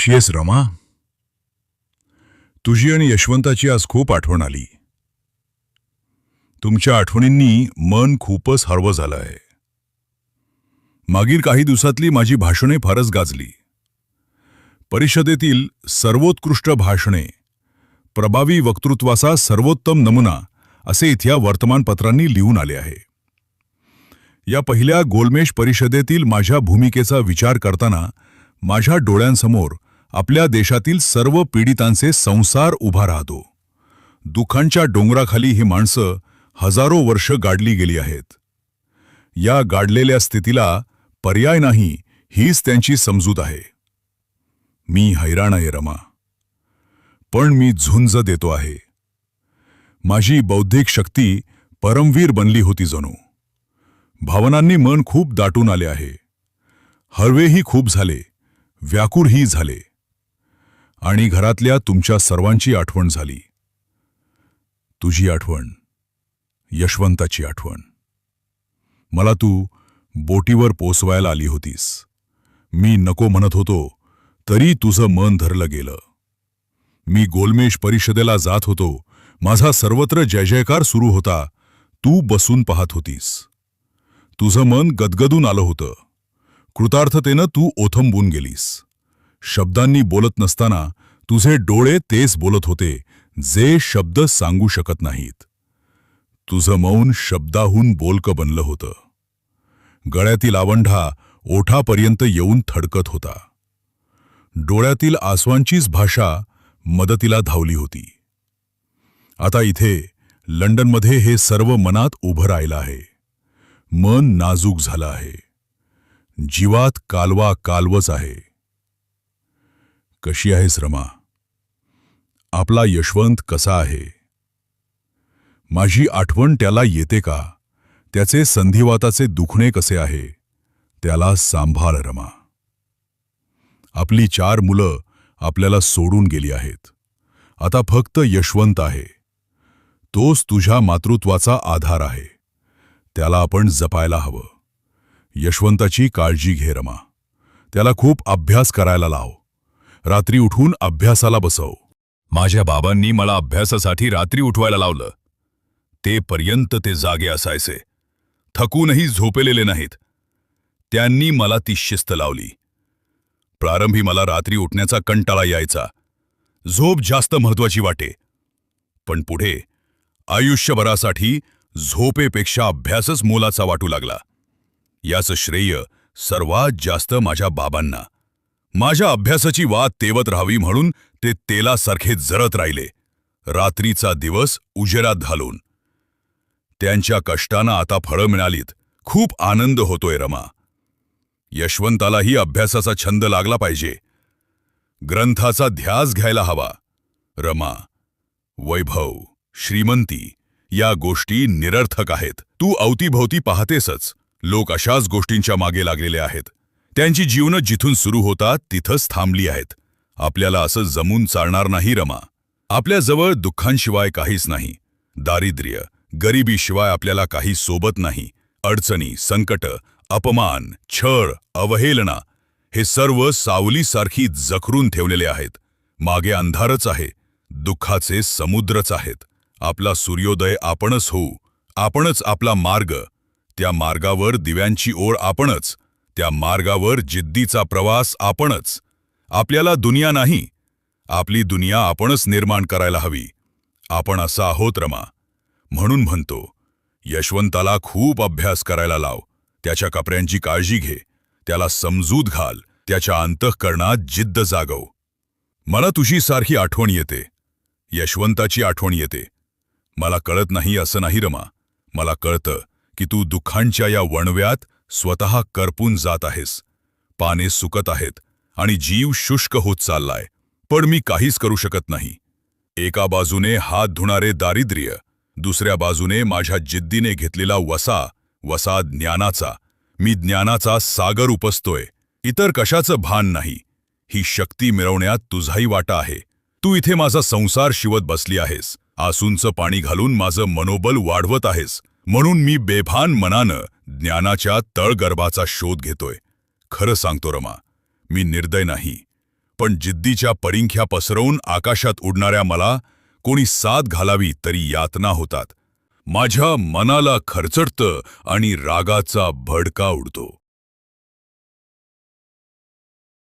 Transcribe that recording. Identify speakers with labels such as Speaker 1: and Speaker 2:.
Speaker 1: कशी आहेस रमा? तुझी आणि यशवंताची आज खूप आठवण आली. तुमच्या आठवणींनी मन खूपच हरवं झालं आहे मागील काही दिवसातली माझी भाषणे फारच गाजली. परिषदेतील सर्वोत्कृष्ट भाषणे प्रभावी वक्तृत्वाचा सर्वोत्तम नमुना असे इथ्या वर्तमानपत्रांनी लिहून आले आहे. या पहिल्या गोलमेश परिषदेतील माझ्या भूमिकेचा विचार करताना माझ्या डोळ्यांसमोर आपल्या देशातील सर्व पीडितांचे संसार उभा राहतो. दुःखांच्या डोंगराखाली ही माणसं हजारो वर्ष गाडली गेली आहेत. या गाडलेल्या स्थितीला पर्याय नाही हीच त्यांची समजूत आहे. मी हैराण आहे रमा. पण मी झुंज देतो आहे. माझी बौद्धिक शक्ती परमवीर बनली होती जणू. भावनांनी मन खूप दाटून आले आहे. हळवेही खूप झाले. व्याकुळही झाले. आणि घरातल्या तुमच्या सर्वांची आठवण झाली. तुझी आठवण यशवंताची आठवण. मला तू बोटीवर पोसवायला आली होतीस. मी नको म्हणत होतो तरी तुझं मन धरलं गेलं. मी गोलमेश परिषदेला जात होतो. माझा सर्वत्र जय जयकार सुरू होता. तू बसून पाहत होतीस. तुझं मन गदगदून आलं होतं. कृतार्थतेनं तू ओथंबून गेलीस. शब्दांनी बोलत नसताना तुझे डोळे तेच बोलत होते जे शब्द सांगू शकत नाहीत. तुझं मौन शब्दाहून बोलकं बनलं होतं. गळ्यातील आवंढा ओठापर्यंत येऊन थडकत होता. डोळ्यातील आसवांचीच भाषा मदतीला धावली होती. आता इथे लंडनमध्ये हे सर्व मनात उभं राहिलं आहे. मन नाजूक झालं आहे. जीवात कालवा कालवच आहे. कशी आहेस रमा आपला यशवंत कसा आहे? माझी आठवण त्याला येते का? त्याचे संधिवाताचे दुखणे कसे आहे? त्याला सांभाळ रमा. आपली चार मुलं आपल्याला सोडून गेली आहेत. आता फक्त यशवंत आहे. तोच तुझ्या मातृत्वाचा आधार आहे. त्याला आपण जपायला हवं. यशवंताची काळजी घे रमा. त्याला खूप अभ्यास करायला लाव. रात्री उठून अभ्यासाला बसव. माझ्या बाबांनी मला अभ्यासासाठी रात्री उठवायला लावलं. ते पर्यंत ते जागे असायचे. थकूनही झोपेलेले नाहीत. त्यांनी मला ती शिस्त लावली. प्रारंभी मला रात्री उठण्याचा कंटाळा यायचा. झोप जास्त महत्वाची वाटे. पण पुढे आयुष्यभरासाठी झोपेपेक्षा अभ्यासच मोलाचा वाटू लागला. याचं श्रेय सर्वात जास्त माझ्या बाबांना. माझ्या अभ्यासाची वाद तेवत राहावी म्हणून ते तेलासारखे जरत राहिले. रात्रीचा दिवस उजेरात घालून. त्यांच्या कष्टानं आता फळं मिळालीत. खूप आनंद होतोय रमा. यशवंतालाही अभ्यासाचा छंद लागला पाहिजे. ग्रंथाचा ध्यास घ्यायला हवा. रमा वैभव श्रीमंती या गोष्टी निरर्थक आहेत. तू अवतीभोवती पाहतेसच. लोक अशाच गोष्टींच्या मागे लागलेले आहेत. त्यांची जीवनं जिथून सुरू होतात तिथंच थांबली आहेत. आपल्याला असं जमून चालणार नाही रमा. आपल्याजवळ दुःखांशिवाय काहीच नाही. दारिद्र्य गरिबीशिवाय आपल्याला काही सोबत नाही. अडचणी संकट अपमान छळ अवहेलना हे सर्व सावलीसारखी जखरून ठेवलेले आहेत. मागे अंधारच आहे. दुःखाचे समुद्रच आहेत. आपला सूर्योदय आपणच होऊ. आपणच आपला मार्ग. त्या मार्गावर दिव्यांची ओळ आपणच. त्या मार्गावर जिद्दीचा प्रवास आपणच. आपल्याला दुनिया नाही. आपली दुनिया आपणच निर्माण करायला हवी. आपण असा आहोत रमा. म्हणून म्हणतो यशवंताला खूप अभ्यास करायला लाव. त्याच्या कपड्यांची काळजी घे. त्याला समजूत घाल. त्याच्या अंतःकरणात जिद्द जागव. मला तुझी सारखी आठवण येते. यशवंताची आठवण येते. मला कळत नाही असं नाही रमा. मला कळतं की तू दुःखांच्या या वणव्यात स्वतः करपून जात आहेस. पाने सुकत आहेत आणि जीव शुष्क होत चाललाय. पण मी काहीच करू शकत नाही. एका बाजूने हात धुणारे दारिद्र्य दुसऱ्या बाजूने माझ्या जिद्दीने घेतलेला वसा वसा ज्ञानाचा. मी ज्ञानाचा सागर उपसतोय. इतर कशाचं भान नाही. ही शक्ती मिळवण्यात तुझाही वाटा आहे. तू इथे माझा संसार शिवत बसली आहेस. आसूंचं पाणी घालून माझं मनोबल वाढवत आहेस. म्हणून मी बेभान मनानं ज्ञानाच्या तळगर्भाचा शोध घेतोय. खरं सांगतो रमा मी निर्दय नाही. पण जिद्दीच्या परिंख्या पसरवून आकाशात उडणाऱ्या मला कोणी साथ घालावी तरी यातना होतात. माझ्या मनाला खरचटतं आणि रागाचा भडका उडतो.